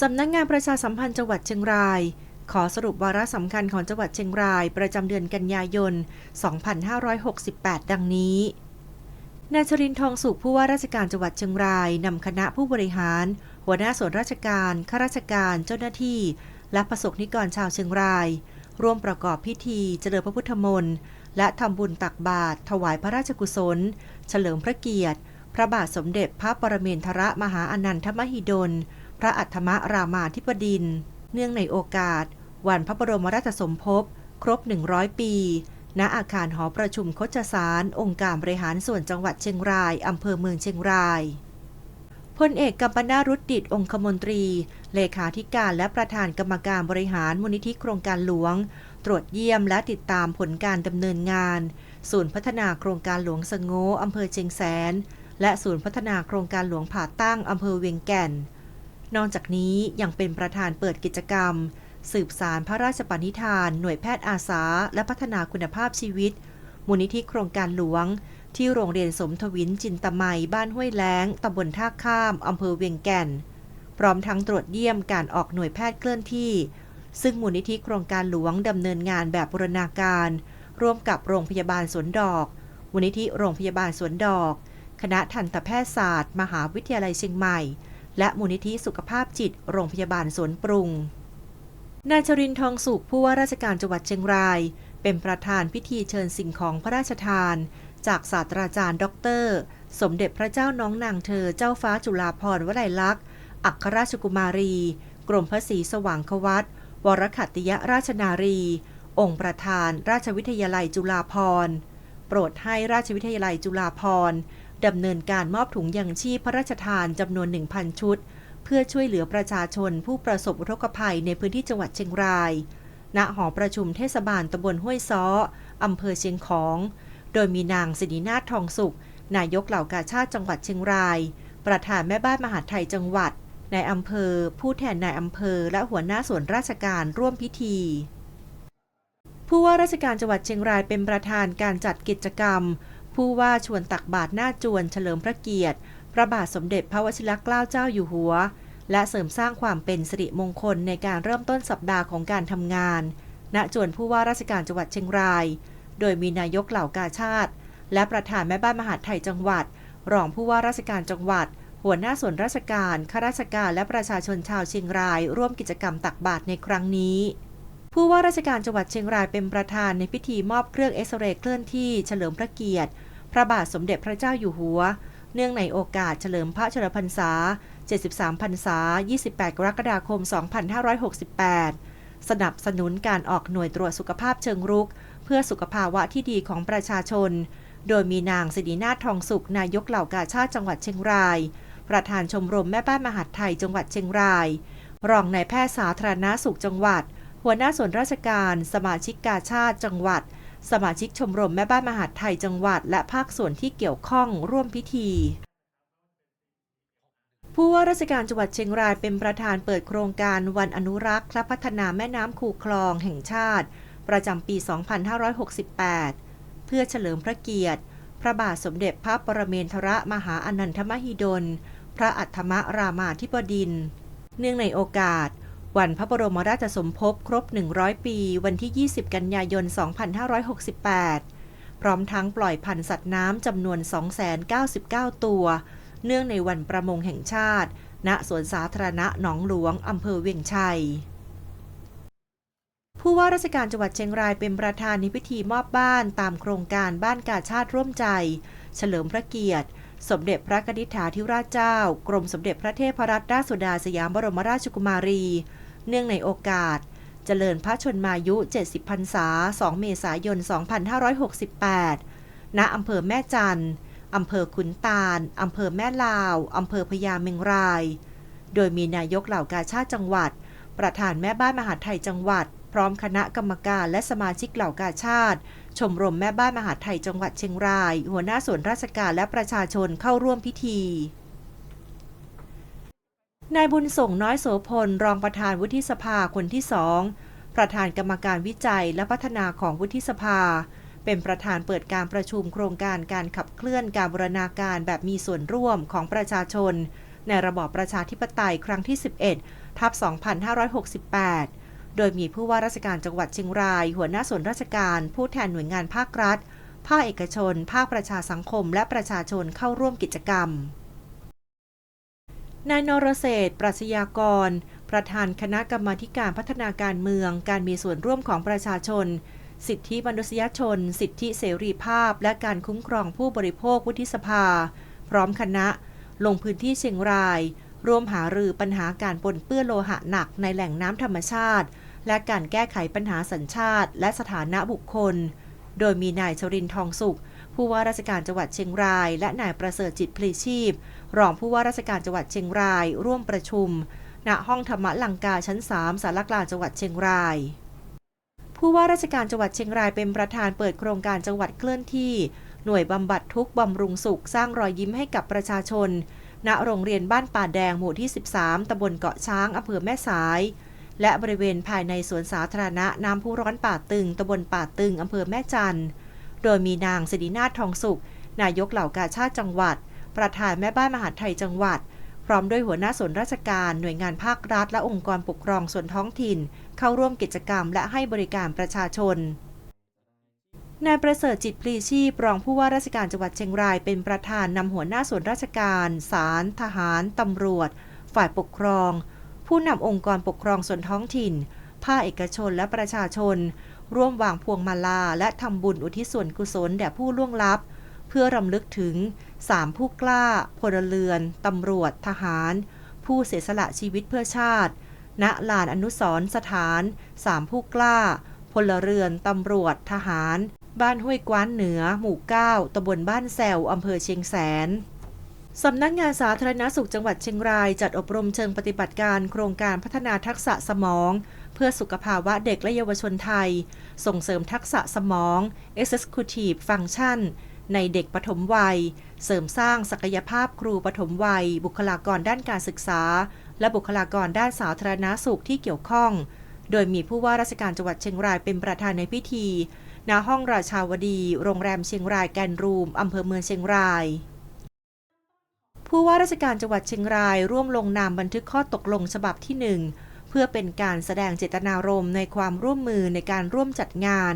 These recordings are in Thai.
สำนักงานประชาสัมพันธ์จังหวัดเชียงราย ขอสรุปวาระสำคัญของจังหวัดเชียงราย ประจำเดือนกันยายน 2568 ดังนี้นายชรินทองสุขผู้ว่าราชการจังหวัดเชียงรายนำคณะผู้บริหาร หัวหน้าส่วนราชการข้าราชการเจ้าหน้าที่ และประสบนิกรชาวเชียงราย ร่วมประกอบพิธีเจริญพระพุทธมนต์และทำบุญตักบาตรถวายพระราชกุศล เฉลิมพระเกียรติ พระบาทสมเด็จพระปรเมนทรมหาอนันทมหิดล ระอัฏฐมรามาธิบดิน เนื่องในโอกาส วันพระบรมราชสมภพ ครบ 100 ปี ณ อาคารหอประชุมโคจสาร องค์การบริหารส่วนจังหวัดเชียงราย อำเภอเมืองเชียงรายพลเอกกัมปนารุตดิตองคมนตรี เลขาธิการและประธานกรรมการบริหารมูลนิธิโครงการหลวง ตรวจเยี่ยมและติดตามผลการดำเนินงาน ศูนย์พัฒนาโครงการหลวงสงโงอำเภอเชียงแสน และศูนย์พัฒนาโครงการหลวงผ่าตั้งอำเภอเวียงแก่น นอกจากนี้ยังเป็นประธานเปิดกิจกรรม สืบสารพระราชปณิธาน หน่วยแพทย์อาสา และพัฒนาคุณภาพชีวิต มูลนิธิโครงการหลวง ที่โรงเรียนสมทวินจินตไมยบ้านห้วยแล้งตำบลท่าข้ามอำเภอเวียงแก่น พร้อมทั้งตรวจเยี่ยมการออกหน่วยแพทย์เคลื่อนที่ ซึ่งมูลนิธิโครงการหลวงดำเนินงานแบบบูรณาการ ร่วมกับโรงพยาบาลสวนดอก มูลนิธิโรงพยาบาลสวนดอก คณะทันตแพทยศาสตร์ มหาวิทยาลัยเชียงใหม่ และมูลนิธิสุขภาพจิตโรงพยาบาลสวนปรุง นายชรินทร์ทองสุขผู้ว่าราชการจังหวัดเชียงราย เป็นประธานพิธีเชิญสิ่งของพระราชทาน จากศาสตราจารย์ด็อกเตอร์ สมเด็จพระเจ้าน้องนางเธอเจ้าฟ้าจุฬาภรณ์วลัยลักษณ์ อัครราชกุมารี กรมพระศรีสว่างควัตวรขัตติยราชนารี องค์ประธาน ราชวิทยาลัยจุฬาภรณ์โปรดให้ราชวิทยาลัยจุฬาภรณ์ ดำเนินการมอบถุงยังชีพพระราชทานจำนวน 1,000 ชุด เพื่อช่วยเหลือประชาชนผู้ประสบอุทกภัยในพื้นที่จังหวัดเชียงราย ณ หอประชุมเทศบาลตำบลห้วยซ้ออำเภอเชียงของ โดยมีนางสิรินาถทองสุข นายกเหล่ากาชาติจังหวัดเชียงราย ประธานแม่บ้านมหาไทยจังหวัด นายอำเภอ ผู้แทนนายอำเภอ และหัวหน้าส่วนราชการร่วมพิธีผู้ว่าราชการจังหวัดเชียงรายเป็นประธานการจัดกิจกรรม ผู้ว่าชวนตักบาตรหน้าจวนเฉลิมพระเกียรติ พระบาทสมเด็จพระวชิรเกล้าเจ้าอยู่หัว และเสริมสร้างความเป็นสิริมงคลในการเริ่มต้นสัปดาห์ของการทำงาน ณ จวนผู้ว่าราชการจังหวัดเชียงราย โดยมีนายกเหล่ากาชาติ และประธานแม่บ้านมหาดไทยจังหวัด รองผู้ว่าราชการจังหวัด หัวหน้าส่วนราชการ ข้าราชการ และประชาชนชาวเชียงราย ร่วมกิจกรรมตักบาตรในครั้งนี้ ผู้ว่าราชการจังหวัดเชียงรายเป็นประธานในพิธีมอบเครื่องเอ็กซเรย์เคลื่อนที่เฉลิมพระเกียรติ พระบาทสมเด็จพระเจ้าอยู่หัว เนื่องในโอกาสเฉลิมพระชนมพรรษา 73 พรรษา 28 กรกฎาคม 2568 สนับสนุนการออกหน่วยตรวจสุขภาพเชิงรุก เพื่อสุขภาวะที่ดีของประชาชน โดยมีนางสิรินาถทองสุขนายกเหล่ากาชาติจังหวัดเชียงราย ประธานชมรมแม่บ้านมหาดไทยจังหวัดเชียงราย รองนายแพทย์สาธารณาสุขจังหวัด หัวหน้าส่วนราชการ สมาชิกกาชาติจังหวัด สมาชิกชมรมแม่บ้านมหาดไทยจังหวัด และภาคส่วนที่เกี่ยวข้องร่วมพิธีผู้ว่าราชการจังหวัดเชียงรายเป็นประธานเปิดโครงการวันอนุรักษ์และพัฒนาแม่น้ำคูคลองแห่งชาติ ประจำปี 2568 เพื่อเฉลิมพระเกียรติ พระบาทสมเด็จพระปรเมนทรมหาอนันทมหิดล พระอัฏฐมรามาธิบดิน เนื่องในโอกาส วันพระบรมราชสมภพครบ 100 ปี วันที่ 20 กันยายน 2568 พร้อมทั้งปล่อยพันธุ์สัตว์น้ำจำนวน 299 ตัว เนื่องในวันประมงแห่งชาติ ณ สวนสาธารณะหนองหลวง อำเภอเวียงชัยผู้ว่าราชการจังหวัดเชียงรายเป็นประธานในพิธีมอบบ้านตามโครงการบ้านกาชาติร่วมใจ เฉลิมพระเกียรติ สมเด็จพระนิษฐาธิราชเจ้า กรมสมเด็จพระเทพรัตนราชสุดาสยามบรมราชกุมารี เนื่องในโอกาส เจริญพระชนมายุ 70 พรรษา 2 เมษายน 2568 ณ อำเภอแม่จันทร์อำเภอขุนตาล อำเภอแม่ลาว อำเภอพญาเมงราย โดยมีนายกเหล่ากาชาติจังหวัด ประธานแม่บ้านมหาไทยจังหวัด พร้อมคณะกรรมการและสมาชิกเหล่ากาชาติ ชมรมแม่บ้านมหาไทยจังหวัดเชียงราย หัวหน้าส่วนราชการและประชาชนเข้าร่วมพิธี นายบุญส่งน้อยโสพล รองประธานวุฒิสภาคนที่สองประธานกรรมการวิจัยและพัฒนาของวุฒิสภา เป็นประธานเปิดการประชุมโครงการการขับเคลื่อนการบูรณาการแบบมีส่วนร่วมของประชาชน ในระบอบประชาธิปไตยครั้งที่ 11 ทับ 2568 โดยมีผู้ว่าราชการจังหวัดเชียงราย หัวหน้าส่วนราชการ ผู้แทนหน่วยงานภาครัฐ ภาคเอกชน ภาคประชาสังคม และประชาชนเข้าร่วมกิจกรรม นายนรเศรษฐ์ปรัชญากร ประธานคณะกรรมาการพัฒนาการเมือง การมีส่วนร่วมของประชาชน สิทธิมนุษยชน สิทธิเสรีภาพ และการคุ้มครองผู้บริโภควุฒิสภา พร้อมคณะ ลงพื้นที่เชียงราย ร่วมหารือปัญหาการปนเปื้อนโลหะหนักในแหล่งน้ำธรรมชาติ และการแก้ไขปัญหาสัญชาติ และสถานะบุคคล โดยมีนายชรินทร์ทองสุข ผู้ว่าราชการจังหวัดเชียงราย และนายประเสริฐจิตพลีชีพ รองผู้ว่าราชการจังหวัดเชียงราย ร่วมประชุม ณห้องธรรมลังกาชั้น 3สารกลางจังหวัดเชียงรายผู้ว่าราชการจังหวัดเชียงรายเป็นประธานเปิดโครงการจังหวัดเคลื่อนที่ หน่วยบำบัดทุกบำรุงสุขสร้างรอยยิ้มให้กับประชาชน ณโรงเรียนบ้านป่าแดงหมู่ที่ 13 ตำบลเกาะช้างอำเภอแม่สาย และบริเวณภายในสวนสาธารณะน้ำพุร้อนป่าตึงตำบลป่าตึงอำเภอแม่จันทร์ โดยมีนางสิรินาถทองสุข นายกเหล่ากาชาติจังหวัด ประธานแม่บ้านมหาดไทยจังหวัด พร้อมด้วยหัวหน้าส่วนราชการหน่วยงานภาครัฐ และองค์กรปกครองส่วนท้องถิ่น เข้าร่วมกิจกรรมและให้บริการประชาชนนายประเสริฐจิตปลีชีพรองผู้ว่าราชการจังหวัดเชียงรายเป็นประธานนำหัวหน้าส่วนราชการศาลทหารตำรวจ ฝ่ายปกครอง ผู้นำองค์กรปกครองส่วนท้องถิ่น ภาคเอกชนและประชาชน ร่วมวางพวงมาลาและทำบุญอุทิศส่วนกุศลแด่ผู้ล่วงลับ เพื่อรำลึกถึง 3 ผู้กล้า พลเรือน ตำรวจ ทหาร ผู้เสียสละชีวิตเพื่อชาติ ณ ลานอนุสรสถาน 3 ผู้กล้า พลเรือน ตำรวจ ทหาร บ้านห้วยกว้านเหนือ หมู่ 9ตำบลบ้านแซวอำเภอเชียงแสนสำนักงานสาธารณสุขจังหวัดเชียงราย จัดอบรมเชิงปฏิบัติการโครงการพัฒนาทักษะสมอง เพื่อสุขภาวะเด็กและเยาวชนไทย ส่งเสริมทักษะสมอง Executive Function ในเด็กปฐมวัย เสริมสร้างศักยภาพครูปฐมวัย บุคลากรด้านการศึกษา และบุคลากรด้านสาธารณาสุขที่เกี่ยวข้อง โดยมีผู้ว่าราชการจังหวัดเชียงรายเป็นประธานในพิธีณห้องราชาวดี โรงแรมเชียงรายแกนรูมอำเภอเมืองเชียงราย ผู้ว่าราชการจังหวัดเชียงรายร่วมลงนามบันทึกข้อตกลงฉบับที่ 1 เพื่อเป็นการแสดงเจตนารมณ์ในความร่วมมือในการร่วมจัดงาน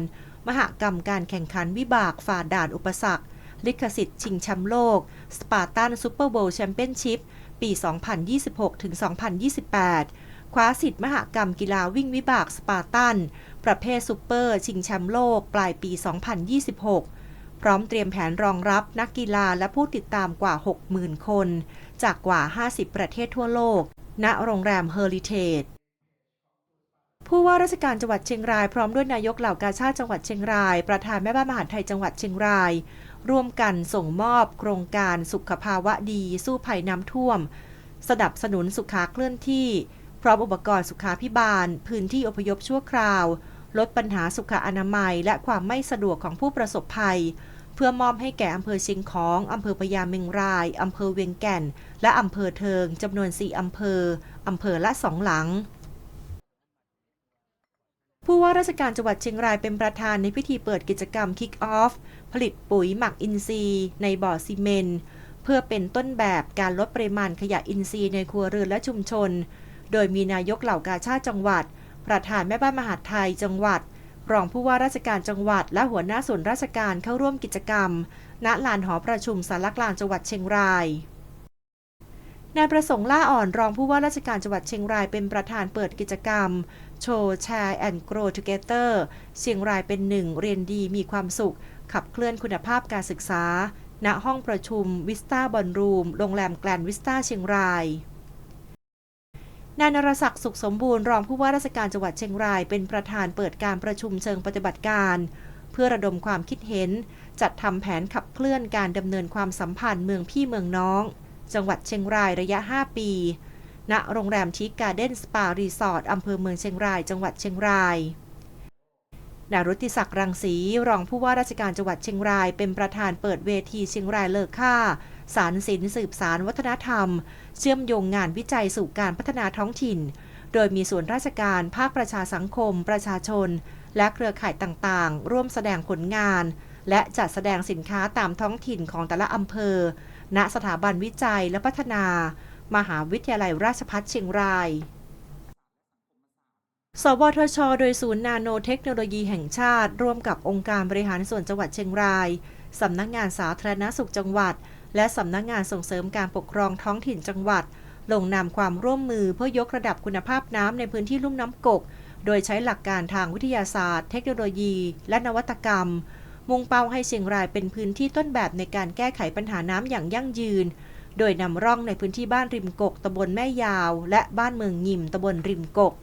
มหกรรมการแข่งขันวิบากฝ่าด่านอุปสรรค ลิขสิทธิ์ชิงแชมป์โลก สปาร์ตันซูเปอร์โบว์แชมเปี้ยนชิพปี 2026-2028 คว้าสิทธิ์มหกรรมกีฬาวิ่งวิบากสปาร์ตัน ประเภทซูเปอร์ ชิงแชมป์โลก ปลายปี 2026 พร้อมเตรียมแผนรองรับนักกีฬาและผู้ติดตามกว่า 60,000 คน จากกว่า 50 ประเทศทั่วโลก ณ โรงแรมเฮอริเทจ ผู้ว่าราชการจังหวัดเชียงรายพร้อมด้วยนายกเหล่ากาชาติจังหวัดเชียงราย ประธานแม่บ้านมหาไทยจังหวัดเชียงราย ร่วมกันส่งมอบโครงการสุขภาวะดีสู้ภัยน้ำท่วม สนับสนุนสุขาเคลื่อนที่ พร้อมอุปกรณ์สุขาพิบาล พื้นที่อพยพชั่วคราว ลดปัญหาสุขอนามัย และความไม่สะดวกของผู้ประสบภัย เพื่อมอบให้แก่อำเภอเชียงของอำเภอพญาเมงรายอำเภอเวียงแก่น และอำเภอเทิงจำนวน4อำเภออำเภอละสองหลัง ผู้ว่าราชการจังหวัดเชียงรายเป็นประธานในพิธีเปิดกิจกรรม Kick Off ผลิตปุ๋ยหมักอินทรีย์ ในบ่อซีเมนต์เพื่อเป็นต้นแบบการลดปริมาณขยะอินทรีย์ในครัวเรือนและชุมชน โดยมีนายกเหล่ากาชาติจังหวัด ประธานแม่บ้านมหาดไทยจังหวัด รองผู้ว่าราชการจังหวัด และหัวหน้าส่วนราชการเข้าร่วมกิจกรรม ณ ลานหอประชุมสารกลางจังหวัดเชียงรายนายประสงค์ล่าอ่อนรองผู้ว่าราชการจังหวัดเชียงรายเป็นประธานเปิดกิจกรรม โชว์แชร์แอนด์โกรทูเกเตอร์เชียงรายเป็นหนึ่งเรียนดีมีความสุข ขับเคลื่อนคุณภาพการศึกษา ณห้องประชุมวิสตาบอลรูมโรงแรมแกลนวิสตาเชียงรายนายนรศักดิ์สุขสมบูรณ์รองผู้ว่าราชการจังหวัดเชียงรายเป็นประธานเปิดการประชุมเชิงปฏิบัติการ เพื่อระดมความคิดเห็น จัดทำแผนขับเคลื่อนการดำเนินความสัมพันธ์เมืองพี่เมืองน้อง จังหวัดเชียงรายระยะ 5 ปี ณโรงแรมทิกการ์เด้นสปารีสอร์ทอำเภอเมืองเชียงราย จังหวัดเชียงรายนายรุติศักดิ์รังสีรองผู้ว่าราชการจังหวัดเชียงราย เป็นประธานเปิดเวทีเชียงรายเลิกค่า สารศิลป์สืบสารวัฒนธรรม เชื่อมโยงงานวิจัยสู่การพัฒนาท้องถิ่น โดยมีส่วนราชการภาคประชาสังคม ประชาชน และเครือข่ายต่างๆ ร่วมแสดงผลงาน และจัดแสดงสินค้าตามท้องถิ่นของแต่ละอำเภอ ณสถาบันวิจัยและพัฒนา มหาวิทยาลัยราชภัฏเชียงราย สวทช โดยศูนย์นาโนเทคโนโลยีแห่งชาติ ร่วมกับองค์การบริหารส่วนจังหวัดเชียงราย สำนักงานสาธารณสุขจังหวัด และสำนักงานส่งเสริมการปกครองท้องถิ่นจังหวัด ลงนามความร่วมมือเพื่อยกระดับคุณภาพน้ำในพื้นที่ลุ่มน้ำกก โดยใช้หลักการทางวิทยาศาสตร์ เทคโนโลยี และนวัตกรรมมุ่งเป้าให้เชียงรายเป็นพื้นที่ต้นแบบในการแก้ไขปัญหาน้ำอย่างยั่งยืน โดยนำร่องในพื้นที่บ้านริมกกตำบลแม่ยาว และบ้านเมืองยิมตำบลริมกก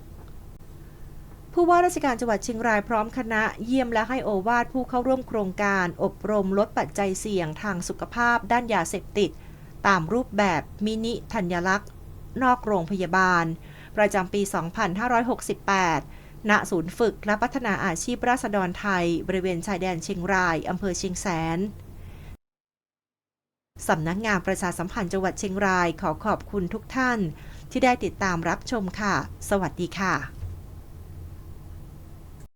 ผู้ว่าราชการจังหวัดเชียงรายพร้อมคณะเยี่ยมและให้โอวาทผู้เข้าร่วมโครงการ อบรมลดปัจจัยเสี่ยงทางสุขภาพ ด้านยาเสพติด ตามรูปแบบมินิธัญลักษณ์ นอกโรงพยาบาล ประจำปี 2568ณศูนย์ฝึกและพัฒนาอาชีพราษฎรไทย บริเวณชายแดนเชียงราย อำเภอเชียงแสน สำนักงานประชาสัมพันธ์จังหวัดเชียงรายขอขอบคุณทุกท่าน ที่ได้ติดตามรับชมค่ะ สวัสดีค่ะ